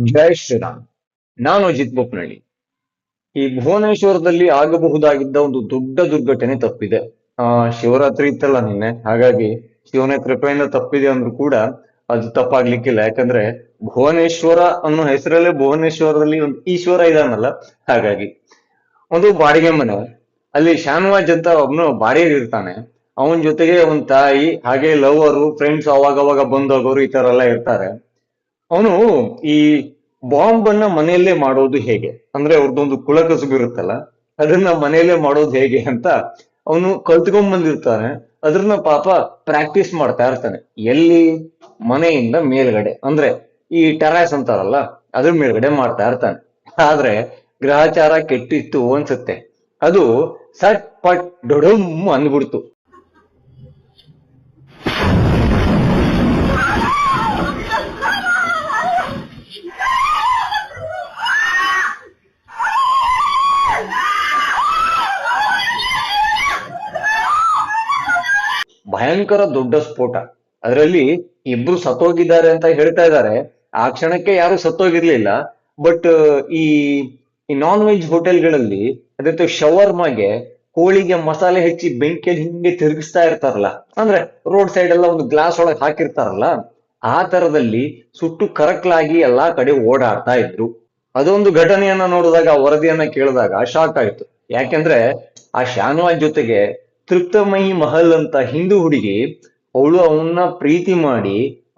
ಜೈ ಶ್ರೀರಾಮ್ ನಾನು ಅಜಿತ್ ಬೋಪ್ನಳ್ಳಿ. ಈ ಭುವನೇಶ್ವರದಲ್ಲಿ ಆಗಬಹುದಾಗಿದ್ದ ಒಂದು ದೊಡ್ಡ ದುರ್ಘಟನೆ ತಪ್ಪಿದೆ. ಆ, ಶಿವರಾತ್ರಿ ಇತ್ತಲ್ಲ ನಿನ್ನೆ? ಹಾಗಾಗಿ ಶಿವನ ಕೃಪೆಯಿಂದ ತಪ್ಪಿದೆ ಅಂದ್ರೂ ಕೂಡ ಅದು ತಪ್ಪಾಗ್ಲಿಕ್ಕಿಲ್ಲ. ಯಾಕಂದ್ರೆ ಭುವನೇಶ್ವರ ಅನ್ನೋ ಹೆಸರಲ್ಲೇ ಭುವನೇಶ್ವರದಲ್ಲಿ ಒಂದು ಈಶ್ವರ ಇದಾನಲ್ಲ? ಹಾಗಾಗಿ. ಒಂದು ಬಾಡಿಗೆ ಮನೆ ಅಲ್ಲಿ ಶಾನ್ವಾಜ್ ಅಂತ ಒಬ್ನು ಬಾಡಿಗೆ ಇರ್ತಾನೆ. ಅವನ ಜೊತೆಗೆ ಒಂದ್ ತಾಯಿ, ಹಾಗೆ ಲವರು ಫ್ರೆಂಡ್ಸ್ ಅವಾಗ ಅವಾಗ ಬಂದೋಗೋರು ಈ ತರ ಎಲ್ಲ ಇರ್ತಾರೆ. ಅವನು ಈ ಬಾಂಬ್ ಅನ್ನ ಮನೆಯಲ್ಲೇ ಮಾಡೋದು ಹೇಗೆ? ಅಂದ್ರೆ ಅವ್ರದ್ದೊಂದು ಕುಲಕಸುಬು ಇರುತ್ತಲ್ಲ, ಅದನ್ನ ಮನೆಯಲ್ಲೇ ಮಾಡೋದು ಹೇಗೆ ಅಂತ ಅವನು ಕಲ್ತ್ಕೊಂಡ್ ಬಂದಿರ್ತಾನೆ. ಅದ್ರನ್ನ ಪಾಪ ಪ್ರಾಕ್ಟೀಸ್ ಮಾಡ್ತಾ ಇರ್ತಾನೆ. ಎಲ್ಲಿ? ಮನೆಯಿಂದ ಮೇಲ್ಗಡೆ. ಅಂದ್ರೆ ಈ ಟೆರಾಸ್ ಅಂತಾರಲ್ಲ, ಅದ್ರ ಮೇಲ್ಗಡೆ ಮಾಡ್ತಾ ಇರ್ತಾನೆ. ಆದ್ರೆ ಗ್ರಹಚಾರ ಕೆಟ್ಟಿತ್ತು ಅನ್ಸುತ್ತೆ. ಅದು ಸಟ್ ಪಟ್ ಡೊಡಮ್ ಅಂದ್ಬಿಡ್ತು. ಭಯಂಕರ ದೊಡ್ಡ ಸ್ಫೋಟ. ಅದರಲ್ಲಿ ಇಬ್ರು ಸತ್ತೋಗಿದ್ದಾರೆ ಅಂತ ಹೇಳ್ತಾ ಇದ್ದಾರೆ. ಆ ಕ್ಷಣಕ್ಕೆ ಯಾರು ಸತ್ತೋಗಿರ್ಲಿಲ್ಲ. ಬಟ್ ಈ ಈ ನಾನ್ ವೆಜ್ ಹೋಟೆಲ್ಗಳಲ್ಲಿ ಅದೇ ಶವರ್ಮಾಗೆ ಕೋಳಿಗೆ ಮಸಾಲೆ ಹೆಚ್ಚಿ ಬೆಂಕಿಯಲ್ಲಿ ಹಿಂಗೆ ತಿರುಗಿಸ್ತಾ ಇರ್ತಾರಲ್ಲ, ಅಂದ್ರೆ ರೋಡ್ ಸೈಡ್ ಎಲ್ಲ ಒಂದು ಗ್ಲಾಸ್ ಒಳಗೆ ಹಾಕಿರ್ತಾರಲ್ಲ, ಆ ತರದಲ್ಲಿ ಸುಟ್ಟು ಕರಕ್ಲಾಗಿ ಎಲ್ಲಾ ಕಡೆ ಓಡಾಡ್ತಾ ಇದ್ರು. ಅದೊಂದು ಘಟನೆಯನ್ನ ನೋಡಿದಾಗ, ವರದಿಯನ್ನ ಕೇಳಿದಾಗ ಶಾಕ್ ಆಯ್ತು. ಯಾಕೆಂದ್ರೆ ಆ ಶಾನ್ವಾಜ್ ಜೊತೆಗೆ ತೃಪ್ತಮಯಿ ಮಹಲ್ ಅಂತ ಹಿಂದೂ ಹುಡುಗಿ ಅವಳು ಅವನ್ನ ಪ್ರೀತಿ ಮಾಡಿ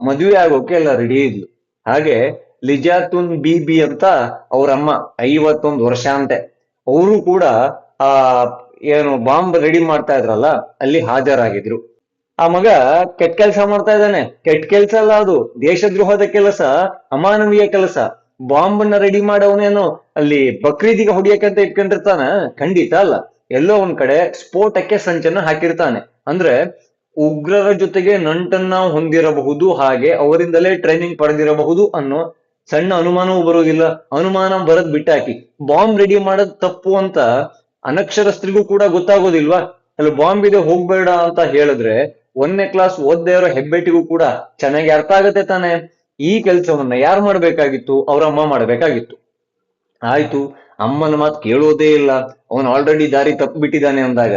ಮದುವೆ ಆಗೋಕೆ ಎಲ್ಲ ರೆಡಿ ಇದ್ಲು. ಹಾಗೆ ಲಿಜಾತುನ್ ಬಿಬಿ ಅಂತ ಅವ್ರಮ್ಮ ಐವತ್ತೊಂದು ವರ್ಷ ಅಂತೆ. ಅವರು ಕೂಡ ಆ ಏನು ಬಾಂಬ್ ರೆಡಿ ಮಾಡ್ತಾ ಇದ್ರಲ್ಲ, ಅಲ್ಲಿ ಹಾಜರಾಗಿದ್ರು. ಆ ಮಗ ಕೆಟ್ಟ ಕೆಲಸ ಮಾಡ್ತಾ ಇದ್ದಾನೆ. ಕೆಟ್ಟ ಕೆಲಸ ಅಲ್ಲ ಅದು. ದೇಶದ್ರೋಹದ ಕೆಲಸ, ಅಮಾನವೀಯ ಕೆಲಸ. ಬಾಂಬ್ ರೆಡಿ ಮಾಡೋನೇನು ಅಲ್ಲಿ ಬಕ್ರೀದಿಗೆ ಹೊಡಿಯಕಂತ ಇಟ್ಕೊಂಡಿರ್ತಾನ. ಖಂಡಿತ ಅಲ್ಲ. ಎಲ್ಲೋ ಒಂದ್ ಕಡೆ ಸ್ಫೋಟಕ್ಕೆ ಸಂಚನ್ನ ಹಾಕಿರ್ತಾನೆ. ಅಂದ್ರೆ ಉಗ್ರರ ಜೊತೆಗೆ ನಂಟನ್ನ ಹೊಂದಿರಬಹುದು, ಹಾಗೆ ಅವರಿಂದಲೇ ಟ್ರೈನಿಂಗ್ ಪಡೆದಿರಬಹುದು ಅನ್ನೋ ಸಣ್ಣ ಅನುಮಾನವೂ ಬರುವುದಿಲ್ಲ ಅನುಮಾನ ಬರದ್ ಬಿಟ್ಟಾಕಿ. ಬಾಂಬ್ ರೆಡಿ ಮಾಡೋದ್ ತಪ್ಪು ಅಂತ ಅನಕ್ಷರಸ್ಥರಿಗೂ ಕೂಡ ಗೊತ್ತಾಗೋದಿಲ್ವಾ? ಅಲ್ಲಿ ಬಾಂಬ್ ಇದೆ, ಹೋಗ್ಬೇಡ ಅಂತ ಹೇಳಿದ್ರೆ ಒಂದನೇ ಕ್ಲಾಸ್ ಓದ್ದೆ ಇರೋ ಹೆಬ್ಬೆಟ್ಟಿಗೂ ಕೂಡ ಚೆನ್ನಾಗಿ ಅರ್ಥ ಆಗತ್ತೆ ತಾನೆ? ಈ ಕೆಲಸವನ್ನ ಯಾರು ಮಾಡ್ಬೇಕಾಗಿತ್ತು? ಅವ್ರ ಅಮ್ಮ ಮಾಡ್ಬೇಕಾಗಿತ್ತು. ಆಯ್ತು. ಅಮ್ಮನ ಮಾತು ಕೇಳೋದೇ ಇಲ್ಲ. ಅವನ್ ಆಲ್ರೆಡಿ ದಾರಿ ತಪ್ಪಿಬಿಟ್ಟಿದ್ದಾನೆ ಅಂದಾಗ,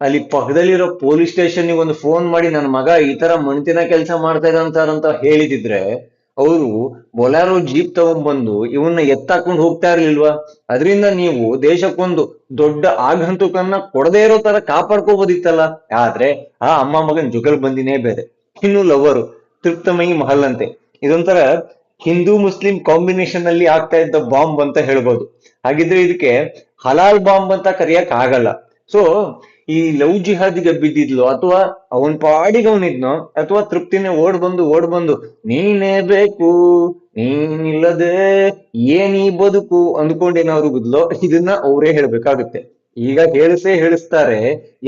ಅಲ್ಲಿ ಪಕ್ಕದಲ್ಲಿರೋ ಪೊಲೀಸ್ ಸ್ಟೇಷನ್ ಒಂದು ಫೋನ್ ಮಾಡಿ ನನ್ನ ಮಗ ಈ ತರ ಮಣ್ತಿನ ಕೆಲಸ ಮಾಡ್ತಾ ಅಂತ ಹೇಳಿದಿದ್ರೆ, ಅವರು ಬೊಲಾರೋ ಜೀಪ್ ತಗೊಂಡ್ಬಂದು ಇವನ್ನ ಎತ್ತಾಕೊಂಡು ಹೋಗ್ತಾ ಇರ್ಲಿಲ್ವಾ? ಅದರಿಂದ ನೀವು ದೇಶಕ್ಕೊಂದು ದೊಡ್ಡ ಆಗಂತುಕನ್ನ ಕೊಡದೇ ಇರೋ ತರ ಕಾಪಾಡ್ಕೋಬೋದಿತ್ತಲ್ಲ? ಆದ್ರೆ ಆ ಅಮ್ಮ ಮಗನ್ ಜುಗಲ್ ಬಂದಿನೇ ಬೇರೆ. ಇನ್ನು ಲವರು ತೃಪ್ತಮಯಿ ಮಹಲ್ ಅಂತೆ. ಇದೊಂಥರ ಹಿಂದೂ ಮುಸ್ಲಿಂ ಕಾಂಬಿನೇಷನ್ ಅಲ್ಲಿ ಆಗ್ತಾ ಇದ್ದ ಬಾಂಬ್ ಅಂತ ಹೇಳ್ಬೋದು. ಹಾಗಿದ್ರೆ ಇದಕ್ಕೆ ಹಲಾಲ್ ಬಾಂಬ್ ಅಂತ ಕರಿಯಕ್ ಆಗಲ್ಲ. ಸೊ ಈ ಲವ್ ಜಿಹಾದಿಗೆ ಬಿದ್ದಿದ್ಲು, ಅಥವಾ ಅವನ್ ಪಾಡಿಗೆ ಅವನಿದ್ನೋ ಅಥವಾ ತೃಪ್ತಿನೇ ಓಡ್ ಬಂದು ಓಡ್ ಬಂದು, ನೀನೇ ಬೇಕು, ನೀನಿಲ್ಲದೆ ಏನೀ ಬದುಕು ಅಂದ್ಕೊಂಡೇನಾದ್ರು ಬಿದ್ಲೋ, ಇದನ್ನ ಅವರೇ ಹೇಳ್ಬೇಕಾಗುತ್ತೆ. ಈಗ ಹೇಳಿಸೇ ಹೇಳಿಸ್ತಾರೆ,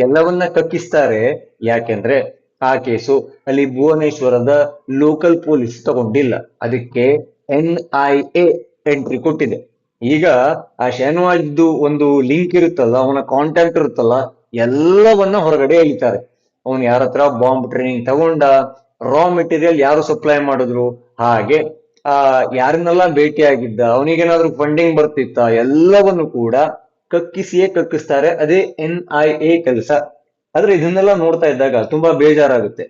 ಎಲ್ಲವನ್ನ ಕಕ್ಕಿಸ್ತಾರೆ, ಯಾಕೆಂದ್ರೆ ಆ ಕೇಸು ಅಲ್ಲಿ ಭುವನೇಶ್ವರದ ಲೋಕಲ್ ಪೊಲೀಸ್ ತಗೊಂಡಿಲ್ಲ. ಅದಕ್ಕೆ ಎನ್ ಐ ಎ ಎಂಟ್ರಿ ಕೊಟ್ಟಿದೆ. ಈಗ ಆ ಶಹನವಾಜ್ದು ಒಂದು ಲಿಂಕ್ ಇರುತ್ತಲ್ಲ, ಅವನ ಕಾಂಟ್ಯಾಕ್ಟ್ ಇರುತ್ತಲ್ಲ, ಎಲ್ಲವನ್ನ ಹೊರಗಡೆ ಎಳಿತಾರೆ. ಅವನು ಯಾರ ಹತ್ರ ಬಾಂಬ್ ಟ್ರೈನಿಂಗ್ ತಗೊಂಡ ರಾ ಮೆಟೀರಿಯಲ್ ಯಾರು ಸಪ್ಲೈ ಮಾಡಿದ್ರು, ಹಾಗೆ, ಆ, ಯಾರನ್ನೆಲ್ಲ ಭೇಟಿಯಾಗಿದ್ದ, ಅವನಿಗೇನಾದ್ರೂ ಫಂಡಿಂಗ್ ಬರ್ತಿತ್ತ, ಎಲ್ಲವನ್ನು ಕೂಡ ಕಕ್ಕಿಸಿಯೇ ಕಕ್ಕಿಸ್ತಾರೆ. ಅದೇ ಎನ್ ಐ ಎ ಕೆಲಸ. ಆದ್ರೆ ಇದನ್ನೆಲ್ಲ ನೋಡ್ತಾ ಇದ್ದಾಗ ತುಂಬಾ ಬೇಜಾರಾಗುತ್ತೆ.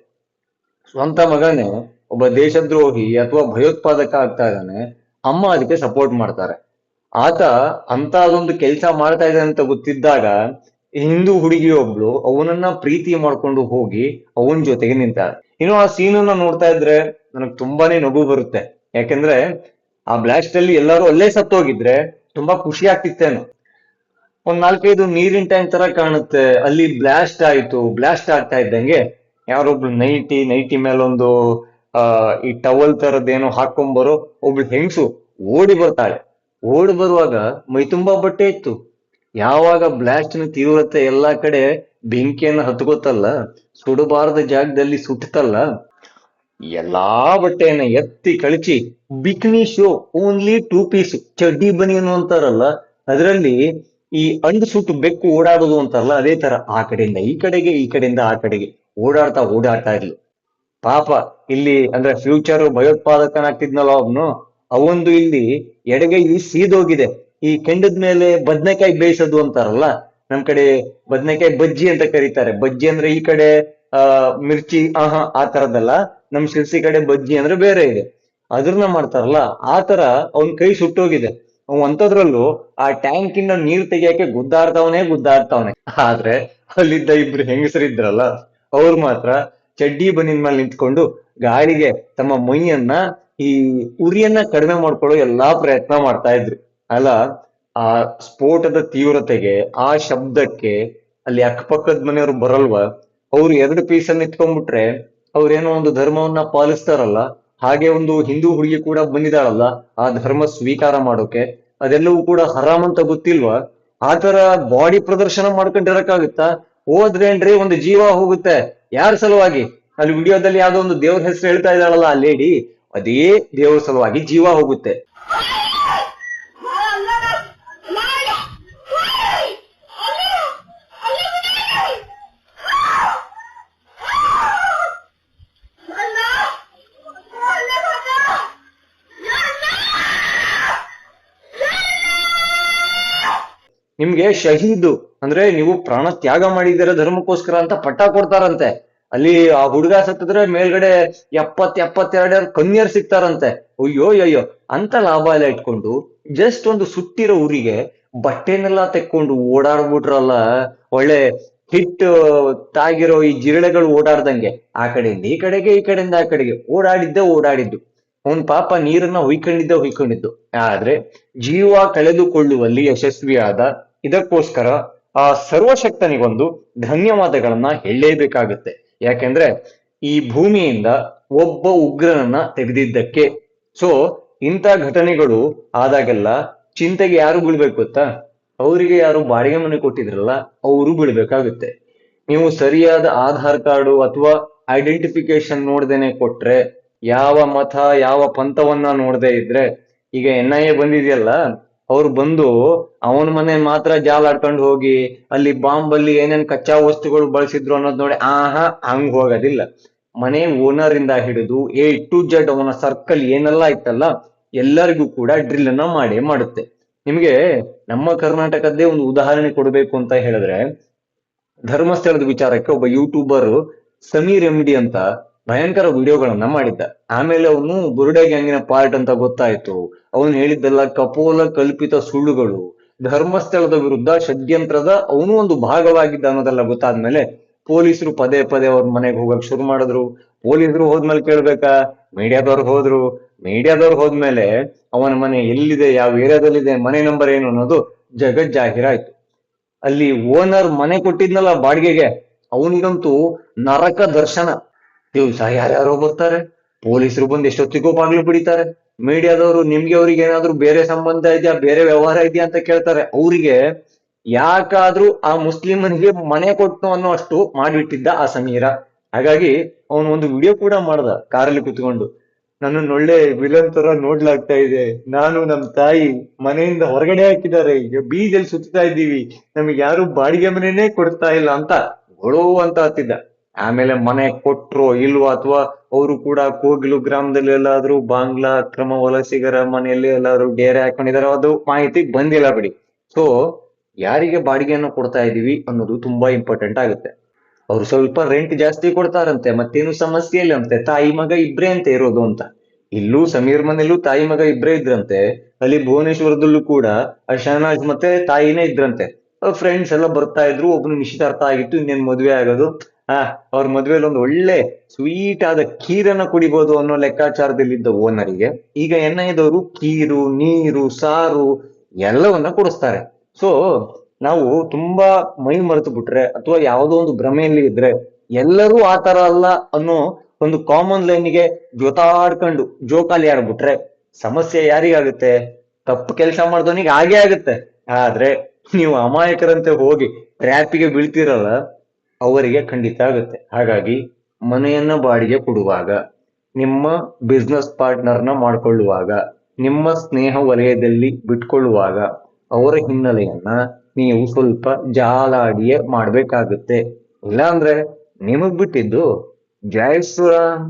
ಸ್ವಂತ ಮಗನೇ ಒಬ್ಬ ದೇಶದ್ರೋಹಿ ಅಥವಾ ಭಯೋತ್ಪಾದಕ ಆಗ್ತಾ ಇದ್ದಾನೆ, ಅಮ್ಮ ಅದಕ್ಕೆ ಸಪೋರ್ಟ್ ಮಾಡ್ತಾರೆ. ಆತ ಅಂತ ಅದೊಂದು ಕೆಲಸ ಮಾಡ್ತಾ ಇದ್ದಾನೆ ಅಂತ ಗೊತ್ತಿದ್ದಾಗ ಹಿಂದೂ ಹುಡುಗಿಯೊಬ್ಳು ಅವನನ್ನ ಪ್ರೀತಿ ಮಾಡ್ಕೊಂಡು ಹೋಗಿ ಅವನ ಜೊತೆಗೆ ನಿಂತಾಳೆ. ಇನ್ನು ಆ ಸೀನನ್ನ ನೋಡ್ತಾ ಇದ್ರೆ ನನಗ್ ತುಂಬಾನೇ ನಗು ಬರುತ್ತೆ. ಯಾಕೆಂದ್ರೆ ಆ ಬ್ಲಾಸ್ಟ್ ಅಲ್ಲಿ ಎಲ್ಲರೂ ಅಲ್ಲೇ ಸತ್ತೋಗಿದ್ರೆ ತುಂಬಾ ಖುಷಿ ಆಗ್ತಿತ್ತೇನೋ. ಒಂದ್ ನಾಲ್ಕೈದು ನೀರಿನ ಟ್ಯಾಂಕ್ ತರ ಕಾಣುತ್ತೆ. ಅಲ್ಲಿ ಬ್ಲಾಸ್ಟ್ ಆಯ್ತು. ಬ್ಲಾಸ್ಟ್ ಆಗ್ತಾ ಇದ್ದಂಗೆ ಯಾರೊಬ್ಳು ನೈಟಿ ನೈಟಿ ಮೇಲೊಂದು, ಆ, ಈ ಟವಲ್ ತರದೇನೋ ಹಾಕೊಂಬರೋ ಒಬ್ಳು ಹೆಂಗಸು ಓಡಿ ಬರ್ತಾಳೆ. ಓಡಿ ಬರುವಾಗ ಮೈ ತುಂಬಾ ಬಟ್ಟೆ ಇತ್ತು. ಯಾವಾಗ ಬ್ಲಾಸ್ಟ್ನ ತೀವ್ರತೆ ಎಲ್ಲಾ ಕಡೆ ಬೆಂಕಿಯನ್ನ ಹತ್ಕೋತಲ್ಲ, ಸುಡಬಾರದ ಜಾಗದಲ್ಲಿ ಸುಟ್ಟತಲ್ಲ ಎಲ್ಲಾ ಬಟ್ಟೆಯನ್ನ ಎತ್ತಿ ಕಳಚಿ bikini show only two piece ಚಡ್ಡಿ ಬನಿಯನು ಅಂತಾರಲ್ಲ, ಅದರಲ್ಲಿ ಈ ಅಂಡ್ ಸುಟ್ಟು ಬೆಕ್ಕು ಓಡಾಡೋದು ಅಂತಾರಲ್ಲ ಅದೇ ತರ ಆ ಕಡೆಯಿಂದ, ಈ ಕಡೆಗೆ, ಈ ಕಡೆಯಿಂದ ಆ ಕಡೆಗೆ ಓಡಾಡ್ತಾ ಓಡಾಡ್ತಾ ಇರ್ಲಿ. ಪಾಪ ಇಲ್ಲಿ ಅಂದ್ರೆ ಫ್ಯೂಚರ್ ಭಯೋತ್ಪಾದಕನಾಗ್ತಿದ್ನಲ್ಲ ಅವನು, ಅವೊಂದು ಇಲ್ಲಿ ಎಡಗೈ ಸೀದೋಗಿದೆ. ಈ ಕೆಂಡದ ಮೇಲೆ ಬದ್ನೆಕಾಯಿ ಬೇಯಿಸೋದು ಅಂತಾರಲ್ಲ, ನಮ್ ಕಡೆ ಬದ್ನೆಕಾಯಿ ಬಜ್ಜಿ ಅಂತ ಕರೀತಾರೆ. ಬಜ್ಜಿ ಅಂದ್ರೆ ಈ ಕಡೆ, ಆ, ಮಿರ್ಚಿ, ಆಹಾ, ಆ ತರದಲ್ಲ ನಮ್ ಶಿರ್ಸಿ ಕಡೆ ಬಜ್ಜಿ ಅಂದ್ರೆ ಬೇರೆ ಇದೆ. ಅದ್ರನ್ನ ಮಾಡ್ತಾರಲ್ಲ, ಆ ತರ ಅವನ್ ಕೈ ಸುಟ್ಟೋಗಿದೆ. ಅವ್ ಅಂತದ್ರಲ್ಲೂ ಆ ಟ್ಯಾಂಕ್ ಇಂದ ನೀರ್ ತೆಗಿಯಕ್ಕೆ ಗುದ್ದಾಡ್ತಾವನೆ ಗುದ್ದಾಡ್ತಾವನೆ. ಆದ್ರೆ ಅಲ್ಲಿದ್ದ ಇಬ್ರು ಹೆಂಗಸರಿದ್ರಲ್ಲ ಅವ್ರು ಮಾತ್ರ ಚಡ್ಡಿ ಬನ್ನಿನ ಮೇಲೆ ನಿಂತ್ಕೊಂಡು ಗಾಳಿಗೆ ತಮ್ಮ ಮೈಯನ್ನ, ಈ ಉರಿಯನ್ನ ಕಡಿಮೆ ಮಾಡ್ಕೊಳ್ಳೋ ಎಲ್ಲಾ ಪ್ರಯತ್ನ ಮಾಡ್ತಾ ಇದ್ರು. ಅಲ್ಲ, ಆ ಸ್ಫೋಟದ ತೀವ್ರತೆಗೆ, ಆ ಶಬ್ದಕ್ಕೆ ಅಲ್ಲಿ ಅಕ್ಕಪಕ್ಕದ ಮನೆಯವ್ರು ಬರಲ್ವಾ, ಅವ್ರು ಎರಡು ಪೀಸಲ್ಲಿ ಇಟ್ಕೊಂಡ್ಬಿಟ್ರೆ ಅವ್ರೇನೋ ಒಂದು ಧರ್ಮವನ್ನ ಪಾಲಿಸ್ತಾರಲ್ಲ ಹಾಗೆ ಒಂದು ಹಿಂದೂ ಹುಡುಗಿ ಕೂಡ ಬಂದಿದ್ದಾಳಲ್ಲ, ಆ ಧರ್ಮ ಸ್ವೀಕಾರ ಮಾಡೋಕೆ. ಅದೆಲ್ಲವೂ ಕೂಡ ಹರಾಮ್ ಅಂತ ಗೊತ್ತಿಲ್ವಾ? ಆತರ ತರ ಬಾಡಿ ಪ್ರದರ್ಶನ ಮಾಡ್ಕೊಂಡಿರಕ್ಕಾಗುತ್ತಾ? ಹೋದ್ರೇನ್ರಿ ಒಂದು ಜೀವ ಹೋಗುತ್ತೆ. ಯಾರ ಸಲುವಾಗಿ? ಅಲ್ಲಿ ವಿಡಿಯೋದಲ್ಲಿ ಯಾವ್ದೋ ಒಂದು ದೇವ್ರ ಹೆಸರು ಹೇಳ್ತಾ ಇದ್ದಾಳಲ್ಲ ಆ ಲೇಡಿ ಅದೇ ದೇವ್ರ ಸಲುವಾಗಿ ಜೀವ ಹೋಗುತ್ತೆ. ನಿಮ್ಗೆ ಶಹೀದು ಅಂದ್ರೆ ನೀವು ಪ್ರಾಣ ತ್ಯಾಗ ಮಾಡಿದ್ದೀರ ಧರ್ಮಕ್ಕೋಸ್ಕರ ಅಂತ ಪಟ್ಟ ಕೊಡ್ತಾರಂತೆ. ಅಲ್ಲಿ ಆ ಹುಡುಗ ಸತ್ತಿದ್ರೆ ಮೇಲ್ಗಡೆ ಎಪ್ಪತ್ ಎಪ್ಪತ್ತೆರಡ ಕನ್ಯರ್ ಸಿಗ್ತಾರಂತೆ. ಅಯ್ಯೋ ಅಯ್ಯೋ ಅಂತ ಲಾಭ ಎಲ್ಲ ಇಟ್ಕೊಂಡು ಜಸ್ಟ್ ಒಂದು ಸುಟ್ಟಿರೋ ಊರಿಗೆ ಬಟ್ಟೆನೆಲ್ಲ ತೆಕ್ಕೊಂಡು ಓಡಾಡ್ಬಿಟ್ರಲ್ಲ. ಒಳ್ಳೆ ಹಿಟ್ ತಾಗಿರೋ ಈ ಜಿರಳೆಗಳು ಓಡಾಡ್ದಂಗೆ. ಆ ಕಡೆಯಿಂದ ಈ ಕಡೆಗೆ, ಈ ಕಡೆಯಿಂದ ಆ ಕಡೆಗೆ. ಓಡಾಡಿದ್ದೆ, ಓಡಾಡಿದ್ದು. ಅವನ್ ಪಾಪ ನೀರನ್ನ ಹೊಯ್ಕೊಂಡಿದ್ದೆ, ಹೊಯ್ಕೊಂಡಿದ್ದು. ಆದ್ರೆ ಜೀವ ಕಳೆದುಕೊಳ್ಳುವಲ್ಲಿ ಯಶಸ್ವಿಯಾದ ಇದಕ್ಕೋಸ್ಕರ ಆ ಸರ್ವಶಕ್ತನಿಗೊಂದು ಧನ್ಯವಾದಗಳನ್ನ ಹೇಳಲೇಬೇಕಾಗುತ್ತೆ. ಯಾಕೆಂದ್ರೆ ಈ ಭೂಮಿಯಿಂದ ಒಬ್ಬ ಉಗ್ರನನ್ನ ತೆಗೆದಿದ್ದಕ್ಕೆ. ಸೊ ಇಂಥ ಘಟನೆಗಳು ಆದಾಗೆಲ್ಲ ಚಿಂತೆಗೆ ಯಾರು ಬೀಳ್ಬೇಕು ಗೊತ್ತಾ? ಅವರಿಗೆ ಯಾರು ಬಾಡಿಗೆ ಮನೆ ಕೊಟ್ಟಿದ್ರಲ್ಲ, ಅವರು ಬೀಳ್ಬೇಕಾಗುತ್ತೆ. ನೀವು ಸರಿಯಾದ ಆಧಾರ್ ಕಾರ್ಡು ಅಥವಾ ಐಡೆಂಟಿಫಿಕೇಶನ್ ನೋಡ್ದೇನೆ ಕೊಟ್ರೆ, ಯಾವ ಮತ, ಯಾವ ಪಂಥವನ್ನ ನೋಡದೆ ಇದ್ರೆ, ಈಗ ಎನ್ ಐ ಎ ಬಂದಿದೆಯಲ್ಲ ಅವ್ರು ಬಂದು ಅವನ ಮನೆ ಮಾತ್ರ ಜಾಲಾಡ್ಕೊಂಡು ಹೋಗಿ ಅಲ್ಲಿ ಬಾಂಬ್ ಅಲ್ಲಿ ಏನೇನ್ ಕಚ್ಚಾ ವಸ್ತುಗಳು ಬಳಸಿದ್ರು ಅನ್ನೋದ್ ನೋಡಿ ಆಹಾ, ಹಂಗ್ ಹೋಗೋದಿಲ್ಲ. ಮನೆ ಓನರ್ ಇಂದ ಹಿಡಿದು ಎ ಟು ಜೆಡ್ ಅವನ ಸರ್ಕಲ್ ಏನೆಲ್ಲ ಇತ್ತಲ್ಲ, ಎಲ್ಲರಿಗೂ ಕೂಡ ಡ್ರಿಲ್ ಅನ್ನ ಮಾಡಿ ಮಾಡುತ್ತೆ. ನಿಮ್ಗೆ ನಮ್ಮ ಕರ್ನಾಟಕದ್ದೇ ಒಂದು ಉದಾಹರಣೆ ಕೊಡಬೇಕು ಅಂತ ಹೇಳಿದ್ರೆ ಧರ್ಮಸ್ಥಳದ ವಿಚಾರಕ್ಕೆ ಒಬ್ಬ ಯೂಟ್ಯೂಬರ್ ಸಮೀರ್ ಎಂ ಡಿ ಅಂತ ಭಯಂಕರ ವಿಡಿಯೋಗಳನ್ನ ಮಾಡಿದ್ದ. ಆಮೇಲೆ ಅವನು ಬುರುಡೆ ಗ್ಯಾಂಗಿನ ಪಾರ್ಟ್ ಅಂತ ಗೊತ್ತಾಯ್ತು. ಅವನು ಹೇಳಿದ್ದೆಲ್ಲ ಕಪೋಲ ಕಲ್ಪಿತ ಸುಳ್ಳುಗಳು. ಧರ್ಮಸ್ಥಳದ ವಿರುದ್ಧ ಷಡ್ಯಂತ್ರದ ಅವನು ಒಂದು ಭಾಗವಾಗಿದ್ದ ಅನ್ನೋದೆಲ್ಲ ಗೊತ್ತಾದ್ಮೇಲೆ ಪೊಲೀಸರು ಪದೇ ಪದೇ ಅವ್ರ ಮನೆಗೆ ಹೋಗಕ್ ಶುರು ಮಾಡಿದ್ರು. ಪೊಲೀಸರು ಹೋದ್ಮೇಲೆ ಕೇಳ್ಬೇಕಾ? ಮೀಡಿಯಾದವ್ರು ಹೋದ್ರು. ಮೀಡಿಯಾದವ್ರು ಹೋದ್ಮೇಲೆ ಅವನ ಮನೆ ಎಲ್ಲಿದೆ? ಯಾವ ಏರಿಯಾದಲ್ಲಿದೆ? ಮನೆ ನಂಬರ್ ಏನು ಅನ್ನೋದು ಜಗತ್ ಜಾಹೀರಾಯ್ತು ಅಲ್ಲಿ ಓನರ್ ಮನೆ ಕೊಟ್ಟಿದ್ನಲ್ಲ ಬಾಡಿಗೆಗೆ. ಅವನಿಗಂತೂ ನರಕ ದರ್ಶನ. ದಿವ್ಸ ಯಾರ್ಯಾರೋ ಬರ್ತಾರೆ, ಪೊಲೀಸರು ಬಂದು ಎಷ್ಟೊತ್ತಿಗೂ ಬಾಗ್ಲು ಬಿಡಿತಾರೆ ಮೀಡಿಯಾದವರು ನಿಮ್ಗೆ ಅವ್ರಿಗೆ ಏನಾದ್ರು ಬೇರೆ ಸಂಬಂಧ ಇದೆಯಾ, ಬೇರೆ ವ್ಯವಹಾರ ಇದೆಯಾ ಅಂತ ಕೇಳ್ತಾರೆ. ಅವರಿಗೆ ಯಾಕಾದ್ರೂ ಆ ಮುಸ್ಲಿಮನಿಗೆ ಮನೆ ಕೊಟ್ಟು ಅನ್ನೋ ಅಷ್ಟು ಮಾಡಿಬಿಟ್ಟಿದ್ದ ಆ ಸಮೀರ. ಹಾಗಾಗಿ ಅವನು ಒಂದು ವಿಡಿಯೋ ಕೂಡ ಮಾಡ್ದ, ಕಾರಲ್ಲಿ ಕುತ್ಕೊಂಡು. ನನ್ನನ್ನು ಒಳ್ಳೆ ವಿಲನ್ ತರ ನೋಡ್ಲಾಗ್ತಾ ಇದೆ. ನಾನು ನಮ್ ತಾಯಿ ಮನೆಯಿಂದ ಹೊರಗಡೆ ಹಾಕಿದ್ದಾರೆ. ಬೀಜಲ್ಲಿ ಸುತ್ತಾ ಇದ್ದೀವಿ. ನಮಗೆ ಯಾರು ಬಾಡಿಗೆ ಮನೆನೇ ಕೊಡ್ತಾ ಇಲ್ಲ ಅಂತ ಗೊಳೋ ಅಂತ ಹತ್ತಿದ್ದ. ಆಮೇಲೆ ಮನೆ ಕೊಟ್ರೋ ಇಲ್ವೋ ಅಥವಾ ಅವರು ಕೂಡ ಕೋಗಿಲು ಗ್ರಾಮದಲ್ಲಿ ಎಲ್ಲಾದ್ರೂ ಬಾಂಗ್ಲಾ ಅಕ್ರಮ ವಲಸಿಗರ ಮನೆಯಲ್ಲಿ ಎಲ್ಲಾದ್ರೂ ಡೇರೆ ಹಾಕೊಂಡಿದಾರೋ ಅದು ಮಾಹಿತಿ ಬಂದಿಲ್ಲ ಬಿಡಿ. ಸೊ ಯಾರಿಗೆ ಬಾಡಿಗೆಯನ್ನು ಕೊಡ್ತಾ ಇದೀವಿ ಅನ್ನೋದು ತುಂಬಾ ಇಂಪಾರ್ಟೆಂಟ್ ಆಗುತ್ತೆ. ಅವ್ರು ಸ್ವಲ್ಪ ರೆಂಟ್ ಜಾಸ್ತಿ ಕೊಡ್ತಾರಂತೆ, ಮತ್ತೇನು ಸಮಸ್ಯೆ ಇಲ್ಲ ಅಂತೆ. ತಾಯಿ ಮಗ ಇಬ್ರೇ ಅಂತ ಇರೋದು ಅಂತ. ಇಲ್ಲೂ ಸಮೀರ್ ಮನೆಯಲ್ಲೂ ತಾಯಿ ಮಗ ಇಬ್ರೇ ಇದ್ರಂತೆ. ಅಲ್ಲಿ ಭುವನೇಶ್ವರದಲ್ಲೂ ಕೂಡ ಶಹನಾಜ್ ಮತ್ತೆ ತಾಯಿನೇ ಇದ್ರಂತೆ. ಫ್ರೆಂಡ್ಸ್ ಎಲ್ಲ ಬರ್ತಾ ಇದ್ರು ಒಬ್ನು ನಿಶ್ಚಿತಾರ್ಥ ಆಗಿತ್ತು, ಇನ್ನೇನ್ ಮದ್ವೆ ಆಗೋದು. ಆ, ಅವ್ರ ಮದ್ವೆಲಿ ಒಂದು ಒಳ್ಳೆ ಸ್ವೀಟ್ ಆದ ಖೀರನ್ನ ಕುಡಿಬಹುದು ಅನ್ನೋ ಲೆಕ್ಕಾಚಾರದಲ್ಲಿದ್ದ ಓನರಿಗೆ ಈಗ ಎಣ್ಣೆದವರು ಕೀರು ನೀರು, ಸಾರು ಎಲ್ಲವನ್ನ ಕೊಡಿಸ್ತಾರೆ. ಸೊ ನಾವು ತುಂಬಾ ಮೈ ಮರೆತು ಬಿಟ್ರೆ ಅಥವಾ ಯಾವುದೋ ಒಂದು ಭ್ರಮೆಯಲ್ಲಿ ಇದ್ರೆ ಎಲ್ಲರೂ ಆ ತರ ಅಲ್ಲ ಅನ್ನೋ ಒಂದು ಕಾಮನ್ ಲೈನ್ಗೆ ಜೊತಾಡ್ಕೊಂಡು ಜೋಕಾಲಿ ಆಡ್ಬಿಟ್ರೆ ಸಮಸ್ಯೆ ಯಾರಿಗಾಗುತ್ತೆ ತಪ್ಪು ಕೆಲಸ ಮಾಡಿದವನಿಗೆ ಹಾಗೆ ಆಗುತ್ತೆ. ಆದ್ರೆ ನೀವು ಅಮಾಯಕರಂತೆ ಹೋಗಿ ಟ್ರ್ಯಾಪಿಗೆ ಬೀಳ್ತಿರಲ್ಲ ಅವರಿಗೆ ಖಂಡಿತ ಆಗುತ್ತೆ. ಹಾಗಾಗಿ ಮನೆಯನ್ನ ಬಾಡಿಗೆ ಕೊಡುವಾಗ, ನಿಮ್ಮ ಬಿಸ್ನೆಸ್ ಪಾರ್ಟ್ನರ್ನ ಮಾಡಿಕೊಳ್ಳುವಾಗ, ನಿಮ್ಮ ಸ್ನೇಹ ವಲಯದಲ್ಲಿ ಬಿಟ್ಕೊಳ್ಳುವಾಗ ಅವರ ಹಿನ್ನೆಲೆಯನ್ನ ನೀವು ಸ್ವಲ್ಪ ಜಾಲಾಡಿಯೇ ಮಾಡ್ಬೇಕಾಗುತ್ತೆ. ಇಲ್ಲಾಂದ್ರೆ ನಿಮಗ್ ಬಿಟ್ಟಿದ್ದು ಜೈ ಶ್ರೀರಾಮ್